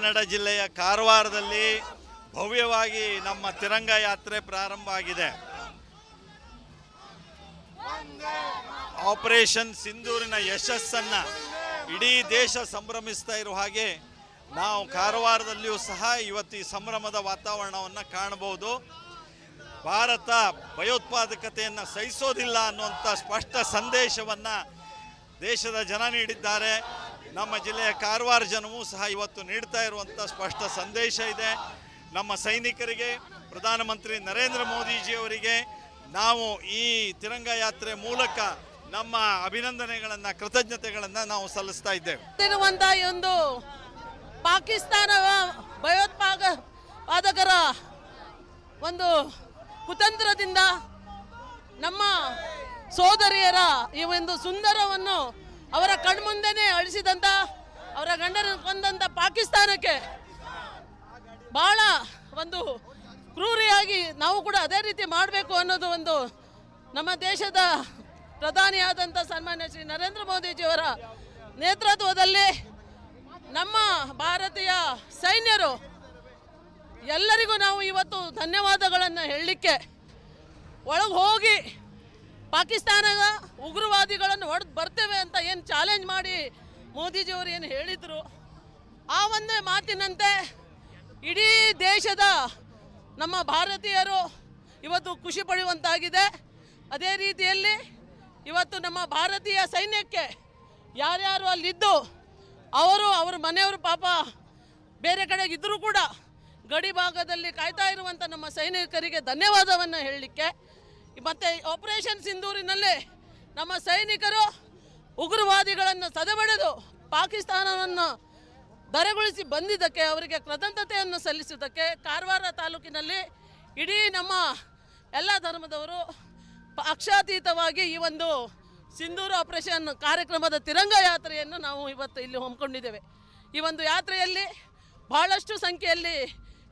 ಕನ್ನಡ ಜಿಲ್ಲೆಯ ಕಾರವಾರದಲ್ಲಿ ಭವ್ಯವಾಗಿ ನಮ್ಮ ತಿರಂಗ ಯಾತ್ರೆ ಪ್ರಾರಂಭ ಆಗಿದೆ. ಆಪರೇಷನ್ ಸಿಂಧೂರಿನ ಯಶಸ್ಸನ್ನ ಇಡೀ ದೇಶ ಸಂಭ್ರಮಿಸ್ತಾ ಇರುವ ಹಾಗೆ ನಾವು ಕಾರವಾರದಲ್ಲಿಯೂ ಸಹ ಇವತ್ತು ಈ ಸಂಭ್ರಮದ ವಾತಾವರಣವನ್ನು ಕಾಣಬಹುದು. ಭಾರತ ಭಯೋತ್ಪಾದಕತೆಯನ್ನು ಸಹಿಸೋದಿಲ್ಲ ಅನ್ನುವಂಥ ಸ್ಪಷ್ಟ ಸಂದೇಶವನ್ನು ದೇಶದ ಜನ ನೀಡಿದ್ದಾರೆ. ನಮ್ಮ ಜಿಲ್ಲೆಯ ಕಾರವಾರ ಜನವೂ ಸಹ ಇವತ್ತು ನೀಡ್ತಾ ಇರುವಂಥ ಸ್ಪಷ್ಟ ಸಂದೇಶ ಇದೆ. ನಮ್ಮ ಸೈನಿಕರಿಗೆ, ಪ್ರಧಾನಮಂತ್ರಿ ನರೇಂದ್ರ ಮೋದಿಜಿಯವರಿಗೆ ನಾವು ಈ ತಿರಂಗ ಯಾತ್ರೆ ಮೂಲಕ ನಮ್ಮ ಅಭಿನಂದನೆಗಳನ್ನು, ಕೃತಜ್ಞತೆಗಳನ್ನು ನಾವು ಸಲ್ಲಿಸ್ತಾ ಇದ್ದೇವೆ. ಒಂದು ಪಾಕಿಸ್ತಾನ ಭಯೋತ್ಪಾದ ಪಾದಕರ ಒಂದು ಕುತಂತ್ರದಿಂದ ನಮ್ಮ ಸೋದರಿಯರ ಈ ಒಂದು ಸುಂದರವನ್ನು ಅವರ ಕಣ್ಮುಂದೆನೇ ಅಳಿಸಿದಂತ, ಅವರ ಗಂಡನ ಕೊಂದಂತ ಪಾಕಿಸ್ತಾನಕ್ಕೆ ಬಹಳ ಒಂದು ಕ್ರೂರಿಯಾಗಿ ನಾವು ಕೂಡ ಅದೇ ರೀತಿ ಮಾಡಬೇಕು ಅನ್ನೋದು ಒಂದು ನಮ್ಮ ದೇಶದ ಪ್ರಧಾನಿಯಾದಂಥ ಸನ್ಮಾನ್ಯ ಶ್ರೀ ನರೇಂದ್ರ ಮೋದಿಜಿಯವರ ನೇತೃತ್ವದಲ್ಲಿ ನಮ್ಮ ಭಾರತೀಯ ಸೈನ್ಯರು ಎಲ್ಲರಿಗೂ ನಾವು ಇವತ್ತು ಧನ್ಯವಾದಗಳನ್ನು ಹೇಳಲಿಕ್ಕೆ ಒಳಗೆ ಹೋಗಿ ಪಾಕಿಸ್ತಾನದ ಉಗ್ರವಾದಿಗಳನ್ನು ಹೊಡೆದು ಬರ್ತೇವೆ ಅಂತ ಏನು ಚಾಲೆಂಜ್ ಮಾಡಿ ಮೋದಿಜಿಯವರು ಏನು ಹೇಳಿದರು? ಆ ಒಂದೇ ಮಾತಿನಂತೆ ಇಡೀ ದೇಶದ ನಮ್ಮ ಭಾರತೀಯರು ಇವತ್ತು ಖುಷಿ ಪಡೆಯುವಂತಾಗಿದೆ ಅದೇ ರೀತಿಯಲ್ಲಿ ಇವತ್ತು ನಮ್ಮ ಭಾರತೀಯ ಸೈನ್ಯಕ್ಕೆ ಯಾರ್ಯಾರು ಅಲ್ಲಿದ್ದು, ಅವರು ಅವ್ರ ಮನೆಯವರು ಪಾಪ ಬೇರೆ ಕಡೆ ಇದ್ದರೂ ಕೂಡ ಗಡಿ ಭಾಗದಲ್ಲಿ ಕಾಯ್ತಾ ಇರುವಂಥ ನಮ್ಮ ಸೈನಿಕರಿಗೆ ಧನ್ಯವಾದವನ್ನು ಹೇಳಲಿಕ್ಕೆ. ಮತ್ತು ಆಪರೇಷನ್ ಸಿಂಧೂರಿನಲ್ಲಿ ನಮ್ಮ ಸೈನಿಕರು ಉಗ್ರವಾದಿಗಳನ್ನು ಸದೆಬಡೆದು ಪಾಕಿಸ್ತಾನವನ್ನು ದರಗೊಳಿಸಿ ಬಂದಿದ್ದಕ್ಕೆ, ಅವರಿಗೆ ಕೃತಜ್ಞತೆಯನ್ನು ಸಲ್ಲಿಸಿದ್ದಕ್ಕೆ ಕಾರವಾರ ತಾಲೂಕಿನಲ್ಲಿ ಇಡೀ ನಮ್ಮ ಎಲ್ಲ ಧರ್ಮದವರು ಪಕ್ಷಾತೀತವಾಗಿ ಈ ಒಂದು ಸಿಂಧೂರು ಆಪರೇಷನ್ ಕಾರ್ಯಕ್ರಮದ ತಿರಂಗ ಯಾತ್ರೆಯನ್ನು ನಾವು ಇವತ್ತು ಇಲ್ಲಿ ಹಮ್ಮಿಕೊಂಡಿದ್ದೇವೆ. ಈ ಒಂದು ಯಾತ್ರೆಯಲ್ಲಿ ಬಹಳಷ್ಟು ಸಂಖ್ಯೆಯಲ್ಲಿ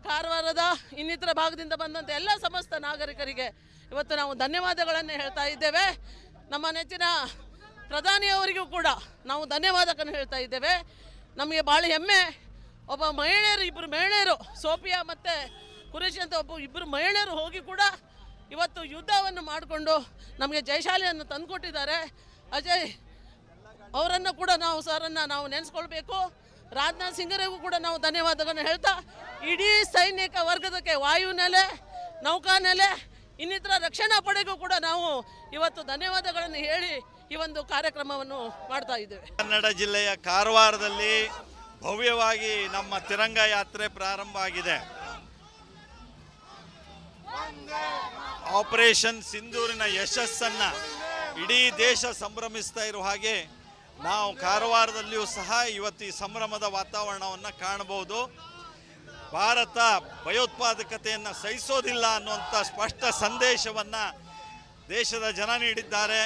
ಕಾರವಾರದ ಇನ್ನಿತರ ಭಾಗದಿಂದ ಬಂದಂಥ ಎಲ್ಲ ಸಮಸ್ತ ನಾಗರಿಕರಿಗೆ ಇವತ್ತು ನಾವು ಧನ್ಯವಾದಗಳನ್ನು ಹೇಳ್ತಾ ಇದ್ದೇವೆ. ನಮ್ಮ ನೆಚ್ಚಿನ ಪ್ರಧಾನಿಯವರಿಗೂ ಕೂಡ ನಾವು ಧನ್ಯವಾದಗಳನ್ನು ಹೇಳ್ತಾ ಇದ್ದೇವೆ. ನಮಗೆ ಭಾಳ ಹೆಮ್ಮೆ. ಒಬ್ಬ ಮಹಿಳೆಯರು ಇಬ್ಬರು ಮಹಿಳೆಯರು, ಸೋಫಿಯಾ ಮತ್ತು ಕುರೇಶಿ ಅಂತ ಒಬ್ಬ ಇಬ್ಬರು ಮಹಿಳೆಯರು ಹೋಗಿ ಕೂಡ ಇವತ್ತು ಯುದ್ಧವನ್ನು ಮಾಡಿಕೊಂಡು ನಮಗೆ ಜಯಶಾಲಿಯನ್ನು ತಂದುಕೊಟ್ಟಿದ್ದಾರೆ. ಅಜಯ್ ಅವರನ್ನು ಕೂಡ ನಾವು ಸರನ್ನು ನಾವು ನೆನೆಸ್ಕೊಳ್ಬೇಕು. ರಾಜನಾಥ್ ಸಿಂಗರಿಗೂ ಕೂಡ ನಾವು ಧನ್ಯವಾದಗಳನ್ನು ಹೇಳ್ತಾ, ಇಡೀ ಸೈನಿಕ ವರ್ಗದಕ್ಕೆ ವಾಯುನೆಲೆ ನೌಕಾನೆಲೆ ಇನ್ನಿತರ ರಕ್ಷಣಾ ಪಡೆಗೂ ಕೂಡ ನಾವು ಇವತ್ತು ಧನ್ಯವಾದಗಳನ್ನು ಹೇಳಿ ಈ ಒಂದು ಕಾರ್ಯಕ್ರಮವನ್ನು ಮಾಡ್ತಾ ಇದ್ದೇವೆ. ಕನ್ನಡ ಜಿಲ್ಲೆಯ ಕಾರವಾರದಲ್ಲಿ ಭವ್ಯವಾಗಿ ನಮ್ಮ ತಿರಂಗ ಯಾತ್ರೆ ಪ್ರಾರಂಭ ಆಗಿದೆ. ಆಪರೇಷನ್ ಸಿಂಧೂರಿನ ಯಶಸ್ಸನ್ನ ಇಡೀ ದೇಶ ಸಂಭ್ರಮಿಸ್ತಾ ಇರುವ ಹಾಗೆ ನಾವು ಕಾರವಾರದಲ್ಲಿಯೂ ಸಹ ಇವತ್ತು ಈ ಸಂಭ್ರಮದ ವಾತಾವರಣವನ್ನು ಕಾಣಬಹುದು. ಭಾರತ ಭಯೋತ್ಪಾದಕತೆಯನ್ನು ಸಹಿಸೋದಿಲ್ಲ ಅನ್ನುವಂಥ ಸ್ಪಷ್ಟ ಸಂದೇಶವನ್ನು ದೇಶದ ಜನ ನೀಡಿದ್ದಾರೆ.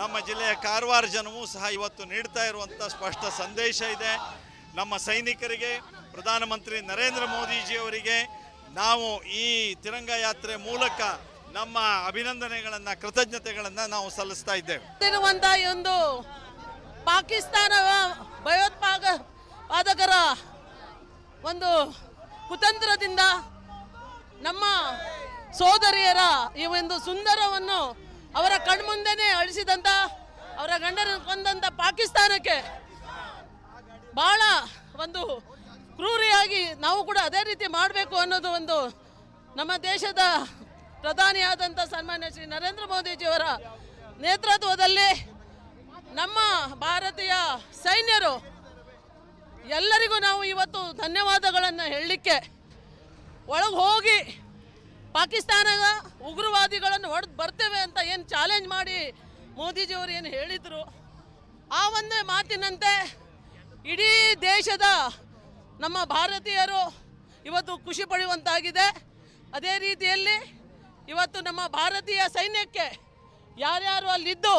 ನಮ್ಮ ಜಿಲ್ಲೆಯ ಕಾರವಾರ ಜನವೂ ಸಹ ಇವತ್ತು ನೀಡ್ತಾ ಇರುವಂಥ ಸ್ಪಷ್ಟ ಸಂದೇಶ ಇದೆ. ನಮ್ಮ ಸೈನಿಕರಿಗೆ, ಪ್ರಧಾನಮಂತ್ರಿ ನರೇಂದ್ರ ಮೋದಿಜಿಯವರಿಗೆ ನಾವು ಈ ತಿರಂಗ ಯಾತ್ರೆ ಮೂಲಕ ನಮ್ಮ ಅಭಿನಂದನೆಗಳನ್ನು, ಕೃತಜ್ಞತೆಗಳನ್ನು ನಾವು ಸಲ್ಲಿಸ್ತಾ ಇದ್ದೇವೆ. ಒಂದು ಪಾಕಿಸ್ತಾನ ಭಯೋತ್ಪಾದ ಪಾದಕರ ಒಂದು ಕುತಂತ್ರದಿಂದ ನಮ್ಮ ಸೋದರಿಯರ ಈ ಒಂದು ಸುಂದರವನ್ನು ಅವರ ಕಣ್ಮುಂದೆನೆ ಅಳಿಸಿದಂತ ಅವರ ಗಂಡನ ಕೊಂದಂತ ಪಾಕಿಸ್ತಾನಕ್ಕೆ ಬಹಳ ಒಂದು ಕ್ರೂರಿಯಾಗಿ ನಾವು ಕೂಡ ಅದೇ ರೀತಿ ಮಾಡಬೇಕು ಅನ್ನೋದು ಒಂದು ನಮ್ಮ ದೇಶದ ಪ್ರಧಾನಿಯಾದಂಥ ಸನ್ಮಾನ್ಯ ಶ್ರೀ ನರೇಂದ್ರ ಮೋದಿಜಿಯವರ ನೇತೃತ್ವದಲ್ಲಿ ನಮ್ಮ ಭಾರತೀಯ ಸೈನ್ಯರು ಎಲ್ಲರಿಗೂ ನಾವು ಇವತ್ತು ಧನ್ಯವಾದಗಳನ್ನು ಹೇಳಲಿಕ್ಕೆ ಒಳಗೆ ಹೋಗಿ ಪಾಕಿಸ್ತಾನದ ಉಗ್ರವಾದಿಗಳನ್ನು ಹೊಡೆದು ಬರ್ತೇವೆ ಅಂತ ಏನು ಚಾಲೆಂಜ್ ಮಾಡಿ ಮೋದಿಜಿಯವರು ಏನು ಹೇಳಿದರು, ಆ ಒಂದೇ ಮಾತಿನಂತೆ ಇಡೀ ದೇಶದ ನಮ್ಮ ಭಾರತೀಯರು ಇವತ್ತು ಖುಷಿ ಪಡೆಯುವಂತಾಗಿದೆ ಅದೇ ರೀತಿಯಲ್ಲಿ ಇವತ್ತು ನಮ್ಮ ಭಾರತೀಯ ಸೈನ್ಯಕ್ಕೆ ಯಾರ್ಯಾರು ಅಲ್ಲಿದ್ದು,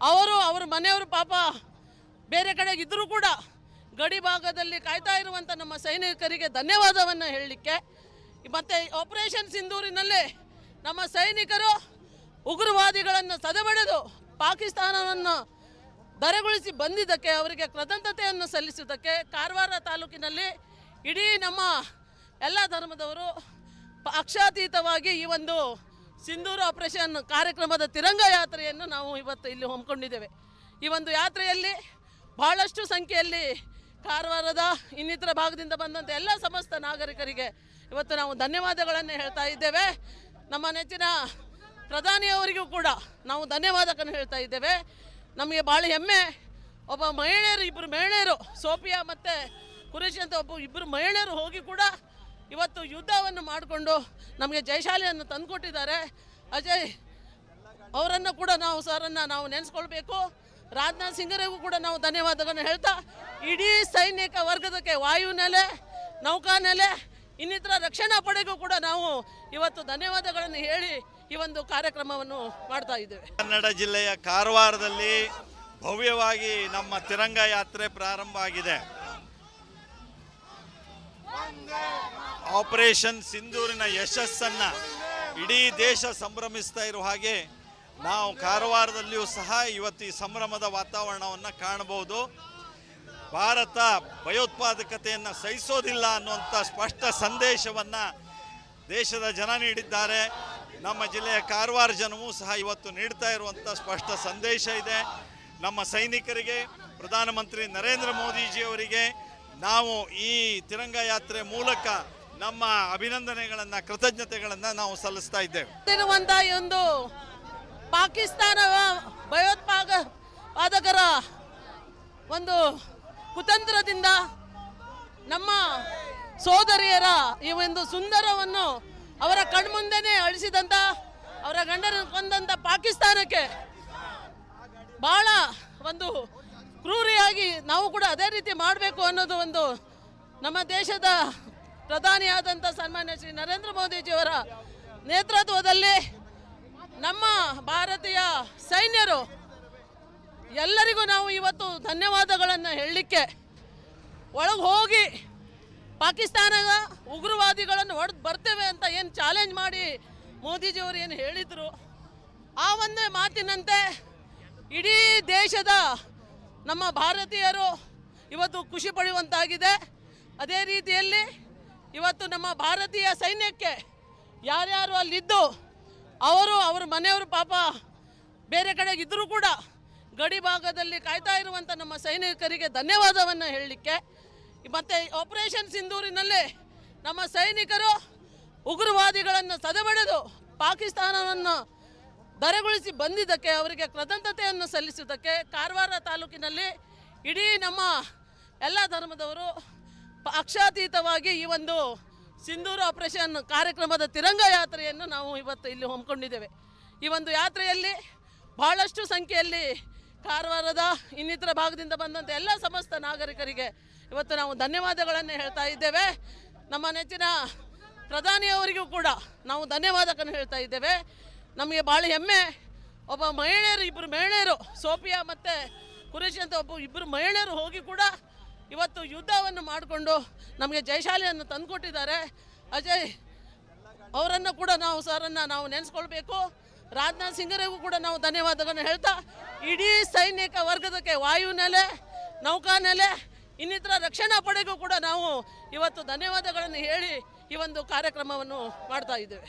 ಅವರು ಅವ್ರ ಮನೆಯವರು ಪಾಪ ಬೇರೆ ಕಡೆಗಿದ್ದರೂ ಕೂಡ ಗಡಿ ಭಾಗದಲ್ಲಿ ಕಾಯ್ತಾ ಇರುವಂಥ ನಮ್ಮ ಸೈನಿಕರಿಗೆ ಧನ್ಯವಾದವನ್ನು ಹೇಳಲಿಕ್ಕೆ. ಮತ್ತು ಆಪರೇಷನ್ ಸಿಂಧೂರಿನಲ್ಲಿ ನಮ್ಮ ಸೈನಿಕರು ಉಗ್ರವಾದಿಗಳನ್ನು ಸದೆಬಡೆದು ಪಾಕಿಸ್ತಾನವನ್ನು ದರಗೊಳಿಸಿ ಬಂದಿದ್ದಕ್ಕೆ, ಅವರಿಗೆ ಕೃತಜ್ಞತೆಯನ್ನು ಸಲ್ಲಿಸುವುದಕ್ಕೆ ಕಾರವಾರ ತಾಲೂಕಿನಲ್ಲಿ ಇಡೀ ನಮ್ಮ ಎಲ್ಲ ಧರ್ಮದವರು ಪಕ್ಷಾತೀತವಾಗಿ ಈ ಒಂದು ಸಿಂಧೂರು ಆಪರೇಷನ್ ಕಾರ್ಯಕ್ರಮದ ತಿರಂಗ ಯಾತ್ರೆಯನ್ನು ನಾವು ಇವತ್ತು ಇಲ್ಲಿ ಹಮ್ಮಿಕೊಂಡಿದ್ದೇವೆ. ಈ ಒಂದು ಯಾತ್ರೆಯಲ್ಲಿ ಬಹಳಷ್ಟು ಸಂಖ್ಯೆಯಲ್ಲಿ ಕಾರವಾರದ ಇನ್ನಿತರ ಭಾಗದಿಂದ ಬಂದಂಥ ಎಲ್ಲ ಸಮಸ್ತ ನಾಗರಿಕರಿಗೆ ಇವತ್ತು ನಾವು ಧನ್ಯವಾದಗಳನ್ನು ಹೇಳ್ತಾ ಇದ್ದೇವೆ. ನಮ್ಮ ನೆಚ್ಚಿನ ಪ್ರಧಾನಿಯವರಿಗೂ ಕೂಡ ನಾವು ಧನ್ಯವಾದಗಳನ್ನು ಹೇಳ್ತಾ ಇದ್ದೇವೆ. ನಮಗೆ ಭಾಳ ಹೆಮ್ಮೆ. ಒಬ್ಬ ಮಹಿಳೆಯರು ಇಬ್ಬರು ಮಹಿಳೆಯರು, ಸೋಫಿಯಾ ಮತ್ತು ಕುರೇಶಿ ಅಂತ ಒಬ್ಬ ಇಬ್ಬರು ಮಹಿಳೆಯರು ಹೋಗಿ ಕೂಡ ಇವತ್ತು ಯುದ್ಧವನ್ನು ಮಾಡಿಕೊಂಡು ನಮಗೆ ಜಯಶಾಲಿಯನ್ನು ತಂದುಕೊಟ್ಟಿದ್ದಾರೆ. ಅಜಯ್ ಅವರನ್ನು ಕೂಡ ನಾವು ಸರನ್ನು ನಾವು ನೆನೆಸ್ಕೊಳ್ಬೇಕು. ರಾಜನಾಥ್ ಸಿಂಗರಿಗೂ ಕೂಡ ನಾವು ಧನ್ಯವಾದಗಳನ್ನು ಹೇಳ್ತಾ, ಇಡೀ ಸೈನಿಕ ವರ್ಗದಕ್ಕೆ ವಾಯುನೆಲೆ ನೌಕಾನೆಲೆ ಇನ್ನಿತರ ರಕ್ಷಣಾ ಪಡೆಗೂ ಕೂಡ ನಾವು ಇವತ್ತು ಧನ್ಯವಾದಗಳನ್ನು ಹೇಳಿ ಈ ಒಂದು ಕಾರ್ಯಕ್ರಮವನ್ನು ಮಾಡ್ತಾ ಇದ್ದೇವೆ. ಕನ್ನಡ ಜಿಲ್ಲೆಯ ಕಾರವಾರದಲ್ಲಿ ಭವ್ಯವಾಗಿ ನಮ್ಮ ತಿರಂಗ ಯಾತ್ರೆ ಪ್ರಾರಂಭ ಆಗಿದೆ. ಆಪರೇಷನ್ ಸಿಂಧೂರಿನ ಯಶಸ್ಸನ್ನ ಇಡೀ ದೇಶ ಸಂಭ್ರಮಿಸ್ತಾ ಇರುವ ಹಾಗೆ ನಾವು ಕಾರವಾರದಲ್ಲಿಯೂ ಸಹ ಇವತ್ತು ಈ ಸಂಭ್ರಮದ ವಾತಾವರಣವನ್ನು ಕಾಣಬಹುದು. ಭಾರತ ಭಯೋತ್ಪಾದಕತೆಯನ್ನು ಸಹಿಸೋದಿಲ್ಲ ಅನ್ನುವಂಥ ಸ್ಪಷ್ಟ ಸಂದೇಶವನ್ನು ದೇಶದ ಜನ ನೀಡಿದ್ದಾರೆ. ನಮ್ಮ ಜಿಲ್ಲೆಯ ಕಾರವಾರ ಜನವೂ ಸಹ ಇವತ್ತು ನೀಡ್ತಾ ಇರುವಂಥ ಸ್ಪಷ್ಟ ಸಂದೇಶ ಇದೆ. ನಮ್ಮ ಸೈನಿಕರಿಗೆ, ಪ್ರಧಾನಮಂತ್ರಿ ನರೇಂದ್ರ ಮೋದಿಜಿಯವರಿಗೆ ನಾವು ಈ ತಿರಂಗ ಯಾತ್ರೆ ಮೂಲಕ ನಮ್ಮ ಅಭಿನಂದನೆಗಳನ್ನು, ಕೃತಜ್ಞತೆಗಳನ್ನು ನಾವು ಸಲ್ಲಿಸ್ತಾ ಇದ್ದೇವೆ. ಒಂದು ಪಾಕಿಸ್ತಾನ ಭಯೋತ್ಪಾದ ಪಾದಕರ ಒಂದು ಕುತಂತ್ರದಿಂದ ನಮ್ಮ ಸೋದರಿಯರ ಈ ಒಂದು ಸುಂದರವನ್ನು ಅವರ ಕಣ್ಮುಂದೆನೇ ಅಳಿಸಿದಂಥ ಅವರ ಗಂಡನ ಕೊಂದಂಥ ಪಾಕಿಸ್ತಾನಕ್ಕೆ ಬಹಳ ಒಂದು ಕ್ರೂರಿಯಾಗಿ ನಾವು ಕೂಡ ಅದೇ ರೀತಿ ಮಾಡಬೇಕು ಅನ್ನೋದು ಒಂದು ನಮ್ಮ ದೇಶದ ಪ್ರಧಾನಿಯಾದಂಥ ಸನ್ಮಾನ್ಯ ಶ್ರೀ ನರೇಂದ್ರ ಮೋದಿಜಿಯವರ ನೇತೃತ್ವದಲ್ಲಿ ನಮ್ಮ ಭಾರತೀಯ ಸೈನ್ಯರು ಎಲ್ಲರಿಗೂ ನಾವು ಇವತ್ತು ಧನ್ಯವಾದಗಳನ್ನು ಹೇಳಲಿಕ್ಕೆ ಒಳಗೆ ಹೋಗಿ ಪಾಕಿಸ್ತಾನದ ಉಗ್ರವಾದಿಗಳನ್ನು ಹೊಡೆದು ಬರ್ತೇವೆ ಅಂತ ಏನು ಚಾಲೆಂಜ್ ಮಾಡಿ ಮೋದಿಜಿಯವರು ಏನು ಹೇಳಿದರು? ಆ ಒಂದೇ ಮಾತಿನಂತೆ ಇಡೀ ದೇಶದ ನಮ್ಮ ಭಾರತೀಯರು ಇವತ್ತು ಖುಷಿ ಪಡೆಯುವಂತಾಗಿದೆ ಅದೇ ರೀತಿಯಲ್ಲಿ ಇವತ್ತು ನಮ್ಮ ಭಾರತೀಯ ಸೈನ್ಯಕ್ಕೆ ಯಾರ್ಯಾರು ಅಲ್ಲಿದ್ದು ಅವರು, ಅವರ ಮನೆಯವರು ಪಾಪ ಬೇರೆ ಕಡೆ ಇದ್ದರೂ ಕೂಡ ಗಡಿ ಭಾಗದಲ್ಲಿ ಕಾಯ್ತಾ ಇರುವಂಥ ನಮ್ಮ ಸೈನಿಕರಿಗೆ ಧನ್ಯವಾದವನ್ನು ಹೇಳಲಿಕ್ಕೆ. ಮತ್ತು ಆಪರೇಷನ್ ಸಿಂಧೂರಿನಲ್ಲಿ ನಮ್ಮ ಸೈನಿಕರು ಉಗ್ರವಾದಿಗಳನ್ನು ಸದೆಬಡೆದು ಪಾಕಿಸ್ತಾನವನ್ನು ದರಗೊಳಿಸಿ ಬಂದಿದ್ದಕ್ಕೆ, ಅವರಿಗೆ ಕೃತಜ್ಞತೆಯನ್ನು ಸಲ್ಲಿಸುವುದಕ್ಕೆ ಕಾರವಾರ ತಾಲೂಕಿನಲ್ಲಿ ಇಡೀ ನಮ್ಮ ಎಲ್ಲ ಧರ್ಮದವರು ಪಕ್ಷಾತೀತವಾಗಿ ಈ ಒಂದು ಸಿಂಧೂರು ಆಪರೇಷನ್ ಕಾರ್ಯಕ್ರಮದ ತಿರಂಗ ಯಾತ್ರೆಯನ್ನು ನಾವು ಇವತ್ತು ಇಲ್ಲಿ ಹಮ್ಮಿಕೊಂಡಿದ್ದೇವೆ. ಈ ಒಂದು ಯಾತ್ರೆಯಲ್ಲಿ ಬಹಳಷ್ಟು ಸಂಖ್ಯೆಯಲ್ಲಿ ಕಾರವಾರದ ಇನ್ನಿತರ ಭಾಗದಿಂದ ಬಂದಂಥ ಎಲ್ಲ ಸಮಸ್ತ ನಾಗರಿಕರಿಗೆ ಇವತ್ತು ನಾವು ಧನ್ಯವಾದಗಳನ್ನು ಹೇಳ್ತಾ ಇದ್ದೇವೆ. ನಮ್ಮ ನೆಚ್ಚಿನ ಪ್ರಧಾನಿಯವರಿಗೂ ಕೂಡ ನಾವು ಧನ್ಯವಾದಗಳನ್ನು ಹೇಳ್ತಾ ಇದ್ದೇವೆ. ನಮಗೆ ಭಾಳ ಹೆಮ್ಮೆ, ಒಬ್ಬ ಮಹಿಳೆಯರು ಇಬ್ಬರು ಮಹಿಳೆಯರು, ಸೋಫಿಯಾ ಮತ್ತು ಕುರೇಶಿ ಅಂತ ಒಬ್ಬ ಇಬ್ಬರು ಮಹಿಳೆಯರು ಹೋಗಿ ಕೂಡ ಇವತ್ತು ಯುದ್ಧವನ್ನು ಮಾಡಿಕೊಂಡು ನಮಗೆ ಜಯಶಾಲಿಯನ್ನು ತಂದುಕೊಟ್ಟಿದ್ದಾರೆ. ಅಜಯ್ ಅವರನ್ನು ಕೂಡ ನಾವು ಸರನ್ನು ನಾವು ನೆನೆಸ್ಕೊಳ್ಬೇಕು. ರಾಜನಾಥ್ ಸಿಂಗರಿಗೂ ಕೂಡ ನಾವು ಧನ್ಯವಾದಗಳನ್ನು ಹೇಳ್ತಾ, ಇಡೀ ಸೈನಿಕ ವರ್ಗದಕ್ಕೆ ವಾಯುನೆಲೆ ನೌಕಾನೆಲೆ ಇನ್ನಿತರ ರಕ್ಷಣಾ ಪಡೆಗೂ ಕೂಡ ನಾವು ಇವತ್ತು ಧನ್ಯವಾದಗಳನ್ನು ಹೇಳಿ ಈ ಒಂದು ಕಾರ್ಯಕ್ರಮವನ್ನು ಮಾಡ್ತಾ ಇದ್ದೇವೆ.